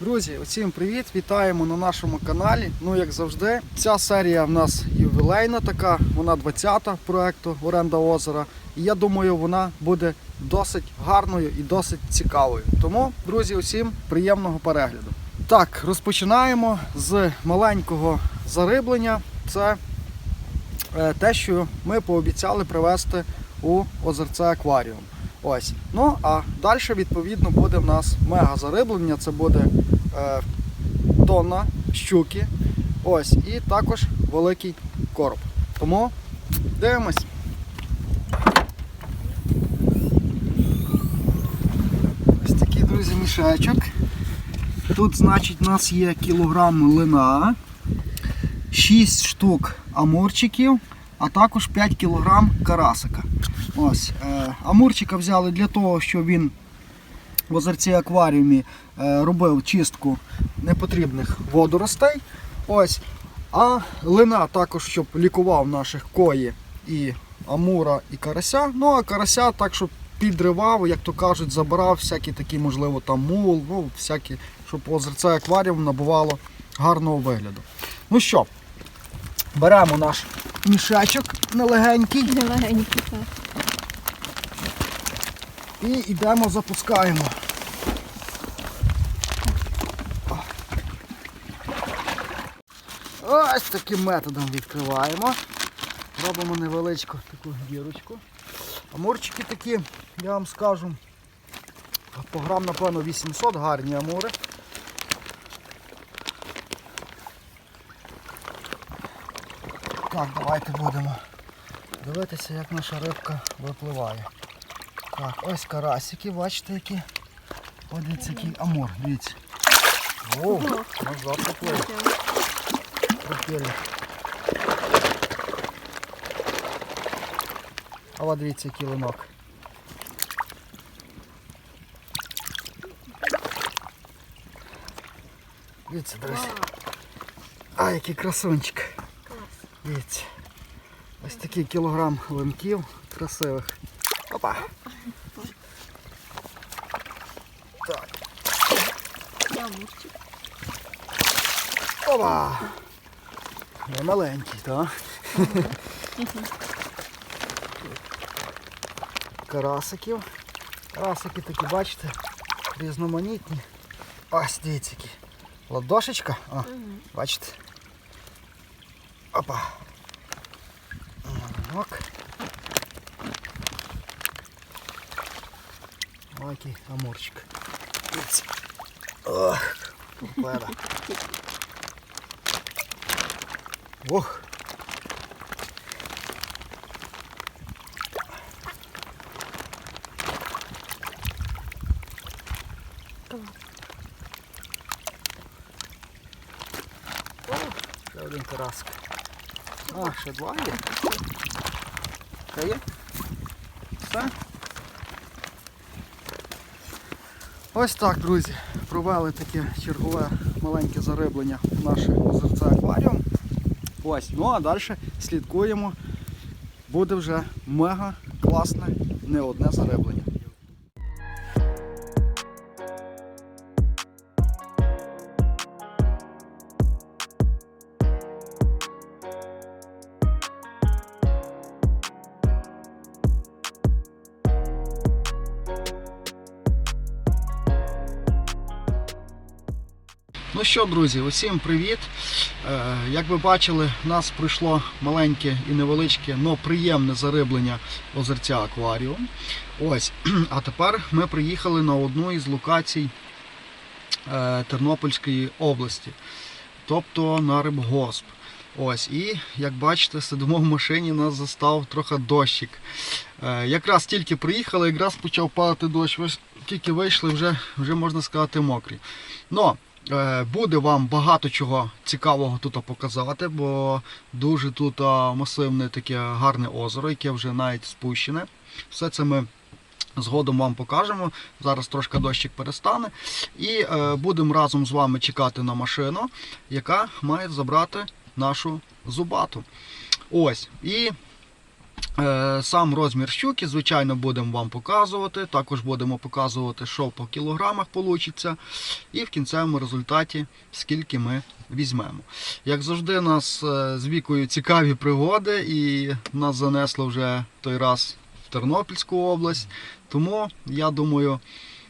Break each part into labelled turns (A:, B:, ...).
A: Друзі, усім привіт! Вітаємо на нашому каналі. Ну, як завжди, ця серія в нас ювілейна така, вона 20-та проекту Оренда озера. І я думаю, вона буде досить гарною і досить цікавою. Тому, друзі, усім приємного перегляду. Так, розпочинаємо з маленького зариблення. Це е, те, що ми пообіцяли привезти у озерце акваріум. Ось. Ну а далі, відповідно, буде в нас мега зариблення. Це буде тонна щуки. Ось, і також великий короб. Тому дивимось. Ось такий, друзі, мішечок. Тут, значить, у нас є кілограм лина, 6 штук амурчиків, а також 5 кілограм карасика. Ось, е, амурчика взяли для того, щоб він в озерці акваріумі е, робив чистку непотрібних водоростей. Ось. А лина також, щоб лікував наших кої і амура, і карася. Ну а карася так, щоб підривав, як то кажуть, забирав всякі такі, можливо, там мул, ну, всякі, щоб озерце акваріум набувало гарного вигляду. Ну що, беремо наш мішечок нелегенький.
B: Легенький, так.
A: І йдемо, запускаємо. Ось таким методом відкриваємо. Робимо невеличку таку дірочку. Амурчики такі, я вам скажу, по грам, напевно, 800 гарні амури. Так, давайте будемо дивитися, як наша рибка випливає. Так, ось карасики, бачите які. Ось дивіться, який амур, дивіться. О, назад. Припірник. А от дивіться, який линок. Дивіться, друзі. А, який красунчик. Дивіться. Ось такий кілограм линків красивих. Опа.
B: Ямурчик.
A: Опа. Не маленький, так? Карасиків. Карасики такі, бачите, різноманітні. Ось дивіться які. Ладошечка. О, бачите. Опа. Ок. Ось який амурчик. Дивіться. Ох, попера. Ох. О, ще один карасик. А, ще два є. Ще є? Все? Ось так, друзі, Провели таке чергове маленьке зариблення в наше озерце акваріум. Ось, ну а далі слідкуємо. Буде вже мега класне не одне зариблення. Ну що, друзі, усім привіт! Е, Як ви бачили, в нас пройшло маленьке і невеличке, але приємне зариблення озерця акваріум. Ось. А тепер ми приїхали на одну із локацій е, Тернопільської області, тобто на Рибгосп. Ось, і як бачите, сидимо в машині, нас застав трохи дощик. Е, якраз тільки приїхали, якраз почав падати дощ. Ось тільки вийшли, вже, вже можна сказати, мокрі. Но Буде вам багато чого цікавого тут показати, бо дуже тут масивне таке гарне озеро, яке вже навіть спущене. Все це ми згодом вам покажемо. Зараз трошки дощик перестане. І е, будемо разом з вами чекати на машину, яка має забрати нашу зубату. Ось. І Е, Сам розмір щуки, звичайно, будемо вам показувати. Також будемо показувати, що по кілограмах вийде. І в кінцевому результаті, скільки ми візьмемо. Як завжди, нас е, з вікою цікаві пригоди, і нас занесло вже той раз в Тернопільську область. Тому я думаю,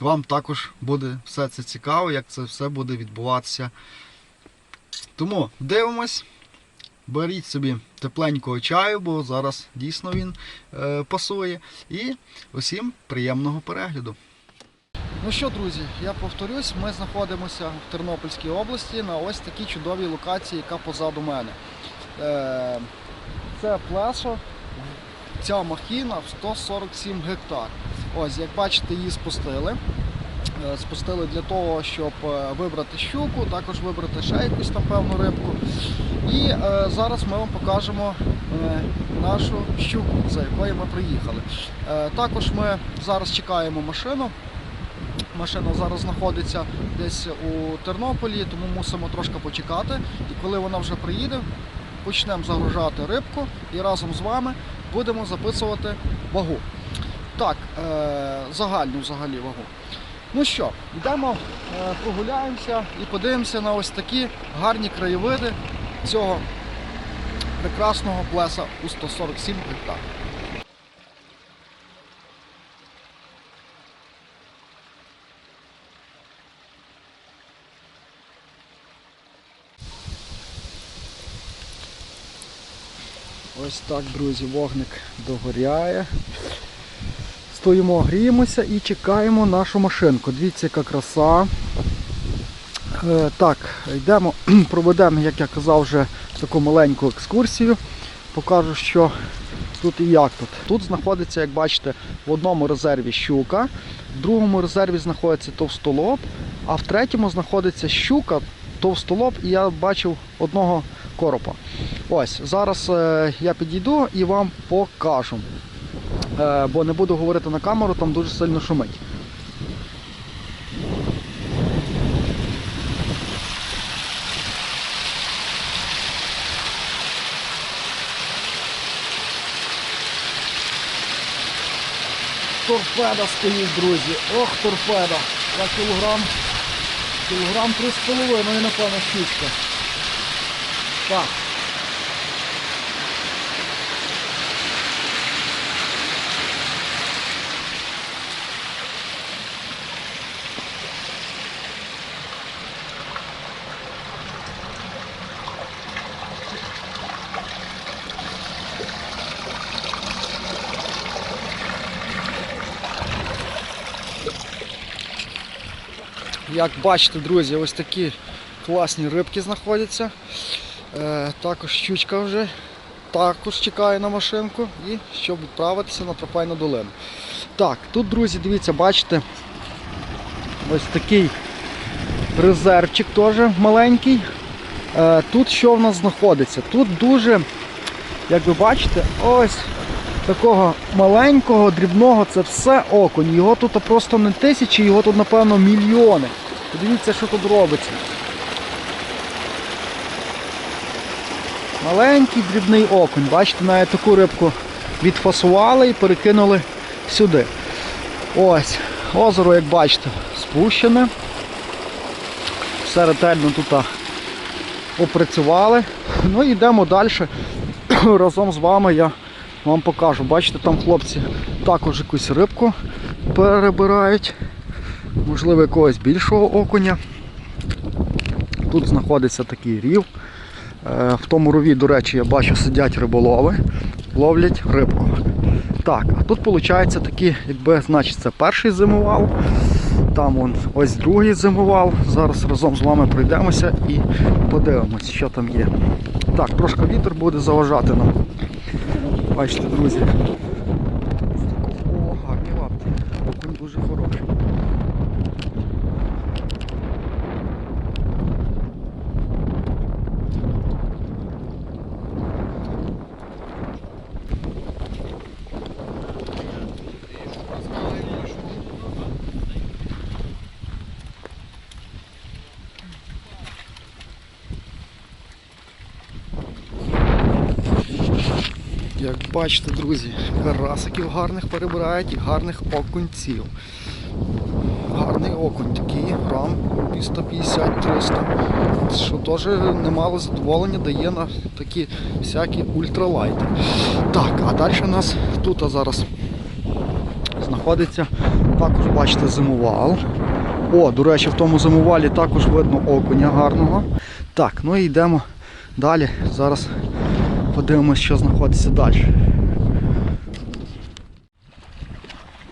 A: вам також буде все це цікаво, як це все буде відбуватися. Тому дивимось. Беріть собі тепленького чаю, бо зараз дійсно він е, пасує. І усім приємного перегляду. Ну що, друзі, я повторюсь, ми знаходимося в Тернопільській області на ось такій чудовій локації, яка позаду мене. Е, це плесо, ця махіна в 147 гектар. Ось, як бачите, її спустили. Е, Спустили для того, щоб е, вибрати щуку, також вибрати ще якусь там певну рибку. І е, зараз ми вам покажемо нашу щуку, за якою ми приїхали. Також ми зараз чекаємо машину. Машина зараз знаходиться десь у Тернополі, тому мусимо трошки почекати. І коли вона вже приїде, почнемо загружати рибку і разом з вами будемо записувати вагу. Так, загальну взагалі вагу. Ну що, йдемо, е, прогуляємося і подивимося на ось такі гарні краєвиди цього прекрасного плеса у 147 гектар. Ось так, друзі, вогник догоряє. Стоїмо, гріємося і чекаємо нашу машинку. Дивіться, яка краса. Е, так, йдемо, проведемо, як я казав, вже таку маленьку екскурсію. Покажу, що тут і як тут. Тут знаходиться, як бачите, в одному резерві щука, в другому резерві знаходиться товстолоб, а в третьому знаходиться щука, товстолоб, і я бачив одного коропа. Ось, зараз е, я підійду і вам покажу. Е, бо не буду говорити на камеру, там дуже сильно шумить. Торпеда стоїть, друзі. Ох, торпеда. 2 кілограм. Кілограм 3,5, напевно, щучка. Так. Як бачите, друзі, ось такі класні рибки знаходяться. Е, також щучка вже також чекає на машинку і щоб відправитися на трофейну долину. Так, тут, друзі, дивіться, бачите, ось такий резервчик теж маленький. Е, тут що в нас знаходиться? Тут дуже, як ви бачите, ось такого маленького, дрібного, це все окунь. Його тут просто не тисячі, його тут, напевно, мільйони. Подивіться, що тут робиться. Маленький дрібний окунь. Бачите, навіть таку рибку відфасували і перекинули сюди. Ось, озеро, як бачите, спущене. Все ретельно тут опрацювали. Ну і йдемо далі. Разом з вами я вам покажу. Бачите, там хлопці також якусь рибку перебирають. Можливо, якогось більшого окуня. Тут знаходиться такий рів. Е, В тому рові, до речі, я бачу, сидять риболови, ловлять рибку. Так, а тут виходить такий, якби, значить, це перший зимувал. Там вон, ось другий зимувал. Зараз разом з вами пройдемося і подивимось, що там є. Так, трошки вітер буде заважати нам. Бачите, друзі. Як бачите, друзі, карасиків гарних перебирають і гарних окунців. Гарний окунь такий, грам 250-300. Що теж немало задоволення дає на такі всякі ультралайти. Так, а далі у нас тут зараз знаходиться також, бачите, зимувал. О, до речі, в тому зимувалі також видно окуня гарного. Так, ну і йдемо далі. Зараз подивимось, що знаходиться далі.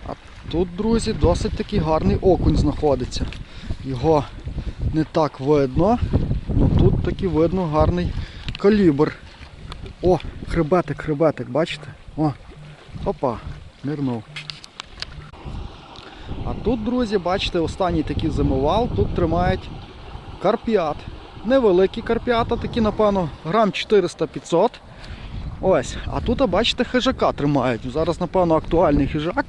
A: А тут, друзі, досить такий гарний окунь знаходиться. Його не так видно, але тут таки видно гарний калібр. О, хребетик, хребетик, бачите? О, опа, нирнув. А тут, друзі, бачите, останній такий зимовал, тут тримають карпіат. Невеликі карпіата, такі, напевно, грам 400-500. Ось, а тут, бачите, хижака тримають. Зараз, напевно, актуальний хижак,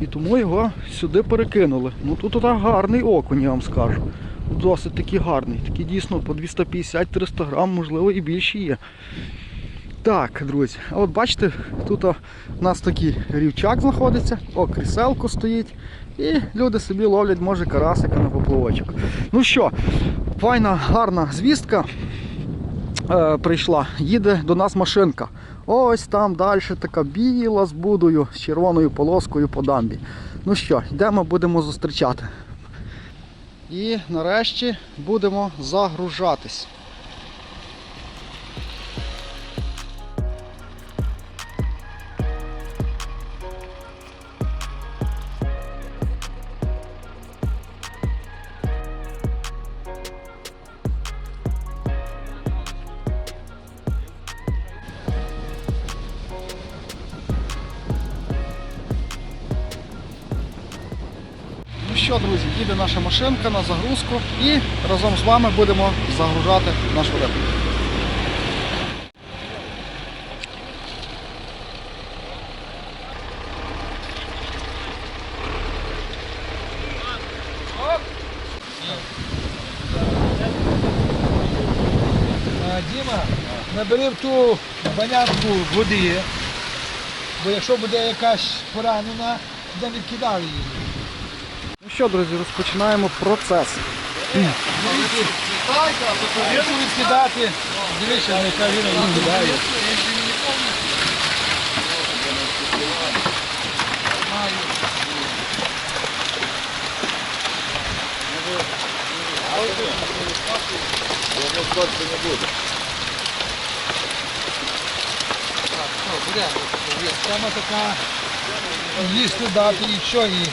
A: і тому його сюди перекинули. Ну тут гарний окунь, я вам скажу. Досить такий гарний. Такий дійсно по 250-300 грам, можливо, і більше є. Так, друзі, а от бачите, тут у нас такий рівчак знаходиться, о, кріселко стоїть. І люди собі ловлять, може, карасика на поплавочок. Ну що, файна, гарна звістка е, прийшла. Їде до нас машинка. Ось там далі така біла з будою, з червоною полоскою по дамбі. Ну що, йдемо, будемо зустрічати. І нарешті будемо загружатись. Що, друзі, їде наша машинка на загрузку і разом з вами будемо загружати нашу рибу.
B: Діма, набери в ту банянку води, бо якщо буде якась поранена, де не кидали її.
A: Що, друзі, розпочинаємо процес.
B: Відкидати, дивіться, яка він відкидає. Тема така, їсти дати і що і.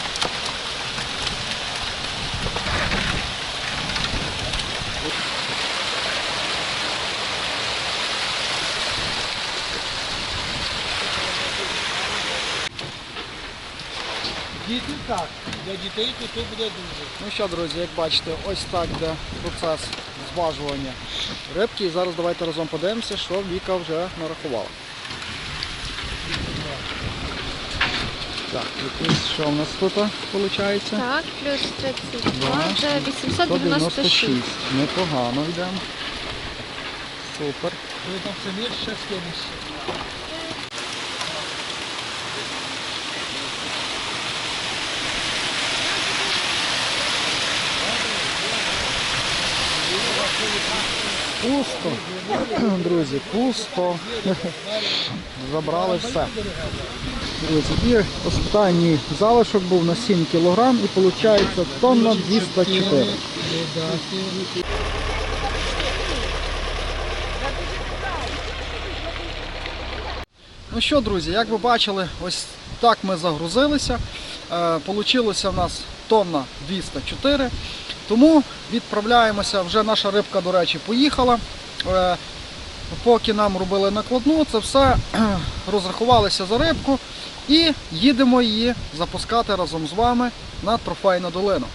B: Так, для дітей тут буде дуже.
A: Ну що, друзі, як бачите, ось так йде процес зважування рибки. І зараз давайте разом подивимося, що Віка вже нарахувала. Так, якийсь, що в нас тут виходить?
C: Так, плюс 32,
A: Да.
C: вже 896.
A: 196. Непогано йдемо. Супер.
B: Ви там самі ще з
A: Пусто. Друзі, пусто. Забрали все. Друзі, і останній залишок був на 7 кг і виходить тонна 204. Ну що, друзі, як ви бачили, ось так ми загрузилися. Е, Получилося в нас тонна 204. Тому відправляємося. Вже наша рибка, до речі, поїхала. Е, Поки нам робили накладну, це все розрахувалися за рибку і їдемо її запускати разом з вами на трофейну долину.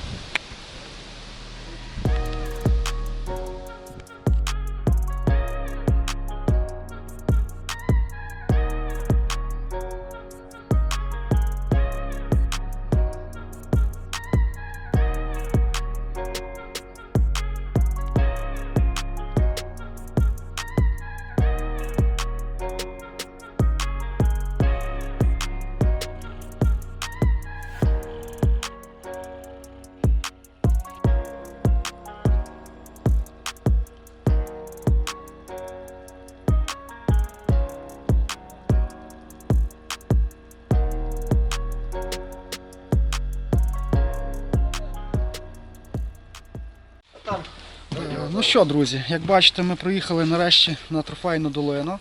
A: Що, друзі, як бачите, ми приїхали нарешті на трофейну долину.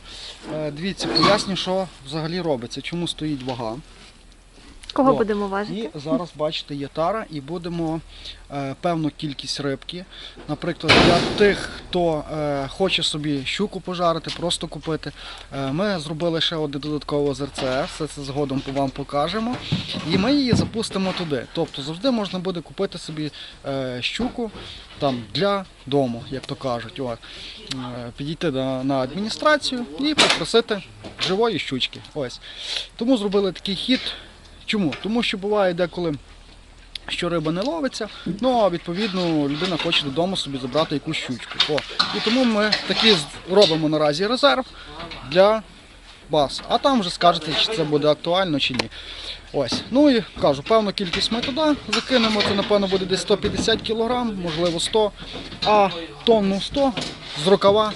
A: Е, Дивіться, поясню, що взагалі робиться, чому стоїть вага.
C: Кого
A: О,
C: будемо важити?
A: І зараз бачите є тара, і будемо е, певну кількість рибки. Наприклад, для тих, хто е, хоче собі щуку пожарити, просто купити. Е, ми зробили ще одне додаткове озерце, все це згодом вам покажемо. І ми її запустимо туди. Тобто завжди можна буде купити собі е, щуку там для дому, як то кажуть. От. Е, підійти на, на адміністрацію і попросити живої щучки. Ось. Тому зробили такий хід. Чому? Тому що буває деколи, що риба не ловиться, ну а відповідно людина хоче додому собі забрати якусь щучку. О, і тому ми такі робимо наразі резерв для вас. А там вже скажете, чи це буде актуально чи ні. Ось. Ну і кажу, певну кількість ми туди закинемо, це напевно буде десь 150 кг, можливо 100, а тонну 100 з рукава.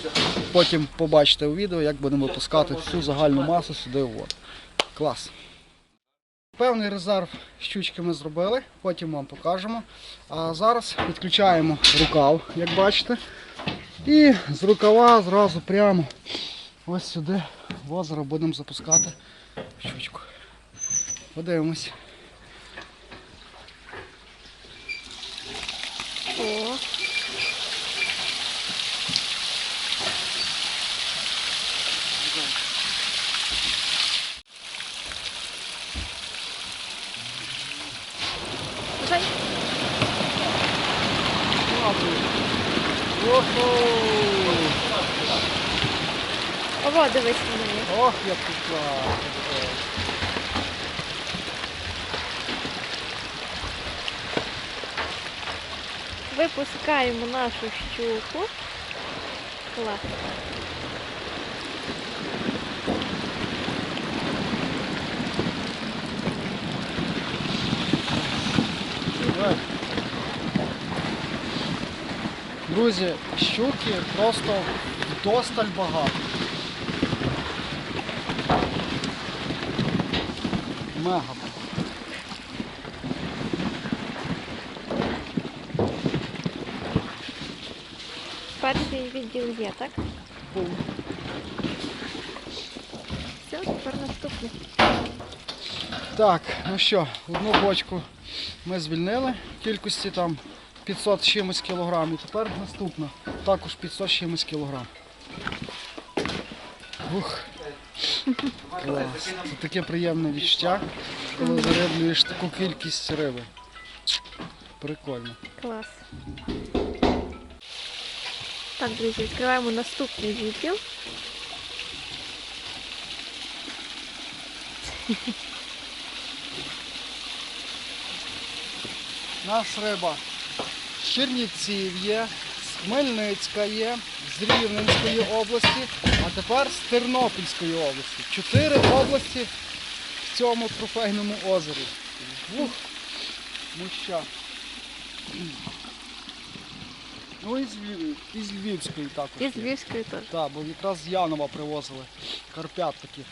A: Потім побачите у відео, як будемо випускати всю загальну масу сюди в воду. Клас. Певний резерв щучки ми зробили, потім вам покажемо. А зараз підключаємо рукав, як бачите. І з рукава зразу прямо ось сюди в озеро будемо запускати щучку. Подивимось.
C: Ого, дивись на неї.
A: Ох, як тут класно.
C: Випускаємо нашу щуку. Клас.
A: Давай. Друзі, щуки просто вдосталь багато. Мега.
C: Перший відділ є, так?
A: Бум.
C: Все, тепер наступний.
A: Так, ну що, одну бочку ми звільнили кількості там 500 чимось кілограм. І тепер наступна. Також 500 з чимось кілограм. Ух. Клас. Це таке приємне відчуття, коли зариблюєш таку кількість риби. Прикольно.
C: Клас. Так, друзі, відкриваємо наступний відділ.
A: Нас риба Чернівців є, з Хмельницька є, з Рівненської області, а тепер з Тернопільської області. Чотири області в цьому трофейному озері. Ух, муща. Ну і з, Львів- і з Львівської також.
C: І з. Львівської теж.
A: Так, бо якраз з Янова привозили карпят таких.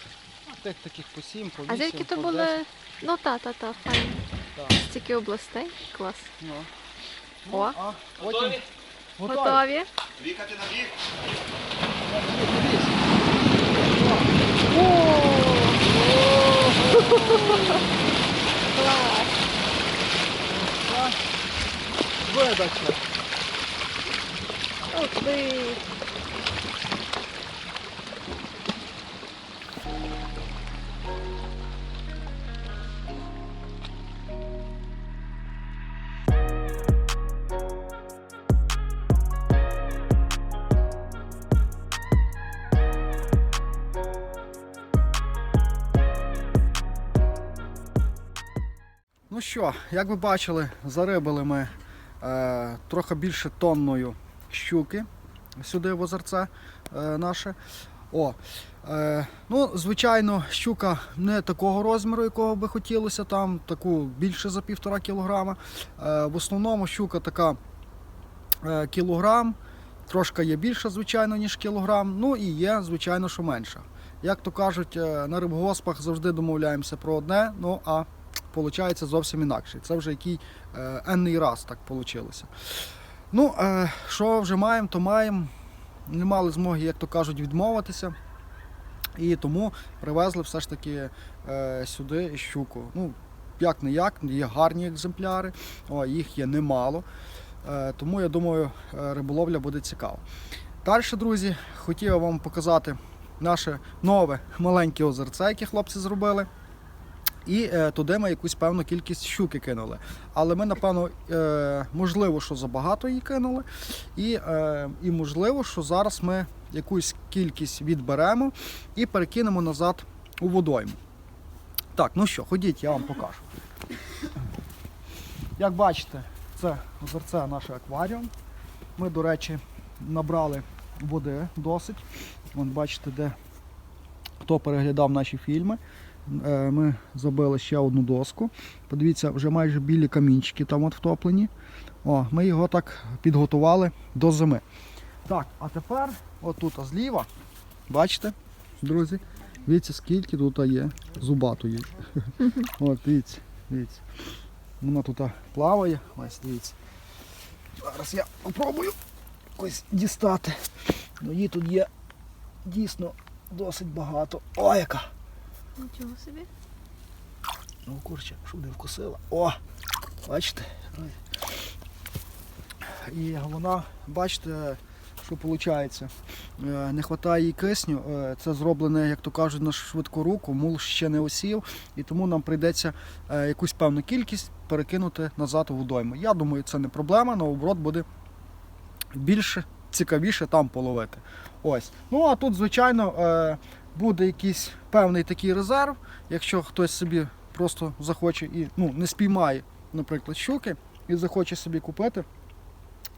A: Тих таких по 7, по 8,
C: А звідки то
A: по
C: були?
A: 10.
C: Ну та, та, та, файно.
A: Так.
C: Стільки областей. Клас.
A: Ну.
C: О.
A: Ну, а потім... Готові.
C: Готові?
D: Вікати на бік.
C: Клас.
A: Видача.
C: Ух ти.
A: Ну що, як ви бачили, зарибали ми е, трохи більше тонною щуки сюди в озерце е, наше. О, е, ну, звичайно, щука не такого розміру, якого би хотілося, там таку більше за півтора кілограма. Е, в основному щука така е, кілограм, трошки є більша, звичайно, ніж кілограм, ну і є, звичайно, що менша. Як то кажуть, е, на рибгоспах завжди домовляємося про одне, ну а виходить зовсім інакше. Це вже який е, енний раз так вийшло. Ну, е, що вже маємо, то маємо. Не мали змоги, як то кажуть, відмовитися. І тому привезли все ж таки е, сюди щуку. Ну, як не як, є гарні екземпляри, о, їх є немало. Тому я думаю, риболовля буде цікава. Далі, друзі, хотів вам показати наше нове маленьке озерце, яке хлопці зробили. І е, туди ми якусь певну кількість щуки кинули. Але ми, напевно, е, можливо, що забагато її кинули. І, е, і можливо, що зараз ми якусь кількість відберемо і перекинемо назад у водойму. Так, ну що, ходіть, я вам покажу. Як бачите, це озерце наше акваріум. Ми, до речі, набрали води досить. Вон бачите, де хто переглядав наші фільми. Е, Ми забили ще одну доску. Подивіться, вже майже білі камінчики там от втоплені. О, ми його так підготували до зими. Так, а тепер отут зліва, бачите, друзі, дивіться, скільки тут є зубатої. От, дивіться, дивіться. Вона тут плаває. Ось дивіться. Зараз я спробую ось дістати. Ну, її тут є дійсно досить багато. О, яка!
C: Нічого собі.
A: Ну, курче, щоб не вкусила. О! Бачите? І вона, бачите, що виходить? Не вистачає їй кисню. Е, Це зроблене, як то кажуть, на швидку руку, мул ще не осів, і тому нам прийдеться е, якусь певну кількість перекинути назад у водойму. Я думаю, це не проблема, наоборот буде більше, цікавіше там половити. Ось. Ну а тут, звичайно, е, буде якийсь певний такий резерв, якщо хтось собі просто захоче і ну, не спіймає, наприклад, щуки і захоче собі купити,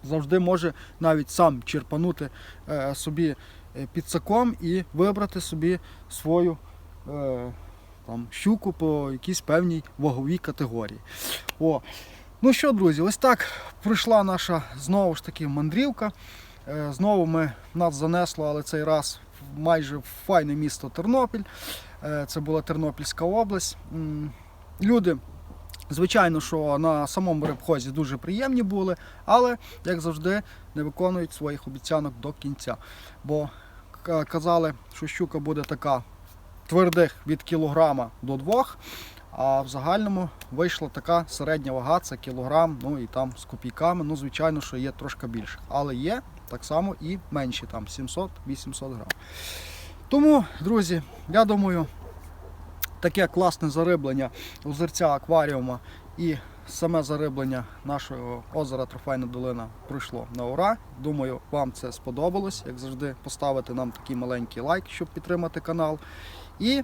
A: завжди може навіть сам черпанути е, собі е, підсаком і вибрати собі свою е, там, щуку по якійсь певній ваговій категорії. О. Ну що, друзі, ось так пройшла наша знову ж таки мандрівка. Е, Знову ми нас занесло, але цей раз майже файне місто Тернопіль. Е, Це була Тернопільська область. Люди, звичайно, що на самому рибхозі дуже приємні були, але, як завжди, не виконують своїх обіцянок до кінця. Бо казали, що щука буде така твердих від кілограма до двох. А в загальному вийшла така середня вага, це кілограм, ну і там з копійками. Ну, звичайно, що є трошки більше. Але є так само і менші, там 700-800 грам. Тому, друзі, я думаю, таке класне зариблення озерця акваріума і саме зариблення нашого озера Трофейна долина пройшло на ура. Думаю, вам це сподобалось. Як завжди, поставити нам такий маленький лайк, щоб підтримати канал. І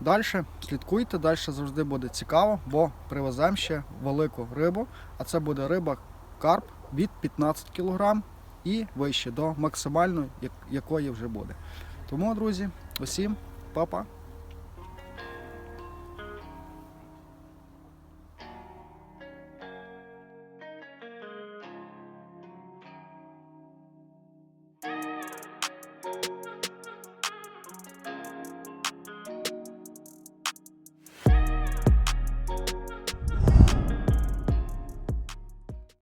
A: далі слідкуйте, далі завжди буде цікаво, бо привеземо ще велику рибу, а це буде риба карп від 15 кг і вище до максимальної, якої вже буде. Тому, друзі, усім па-па!